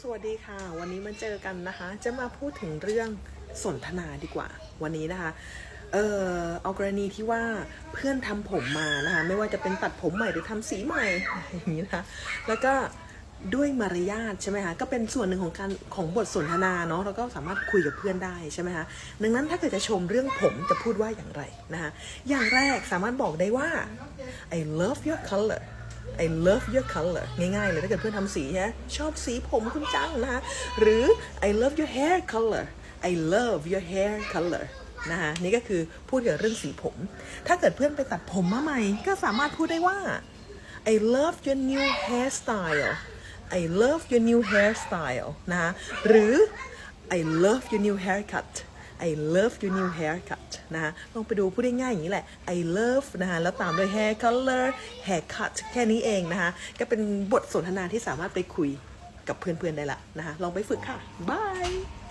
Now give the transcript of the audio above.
สวัสดีค่ะ วันนี้มาเจอกันนะคะ จะมาพูดถึงเรื่องสนทนาดีกว่า วันนี้นะคะ เออเอากรณีที่ว่าเพื่อนทำผมมานะคะ ไม่ว่าจะเป็นตัดผมใหม่หรือทำสีใหม่อย่างนี้นะคะแล้วก็ด้วยมารยาทใช่ไหมคะก็เป็นส่วนหนึ่งของการของบทสนทนาเนาะเราก็สามารถคุยกับเพื่อนได้ใช่ไหมคะดังนั้นถ้าเกิดจะชมเรื่องผมจะพูดว่าอย่างไรนะคะอย่างแรกสามารถบอกได้ว่า I love your color I love your color ง่ายๆเลยถ้าเกิดเพื่อนทำสีฮะชอบสีผมคุณจังนะคะหรือ I love your hair color I love your hair color นะคะนี่ก็คือพูดเกี่ยวกับเรื่องสีผม ถ้าเกิดเพื่อนไปตัดผมมาใหม่ ก็สามารถพูดได้ว่า I love your new hairstyle I love your new hairstyle นะคะหรือ I love your new haircut I love your new haircut นะคะลองไปดูพูดง่ายๆอย่างนี้แหละ I love นะคะแล้วตามด้วย hair color haircut แค่นี้เองนะคะก็เป็นบทสนทนาที่สามารถไปคุยกับเพื่อนๆได้ละนะคะลองไปฝึกค่ะบาย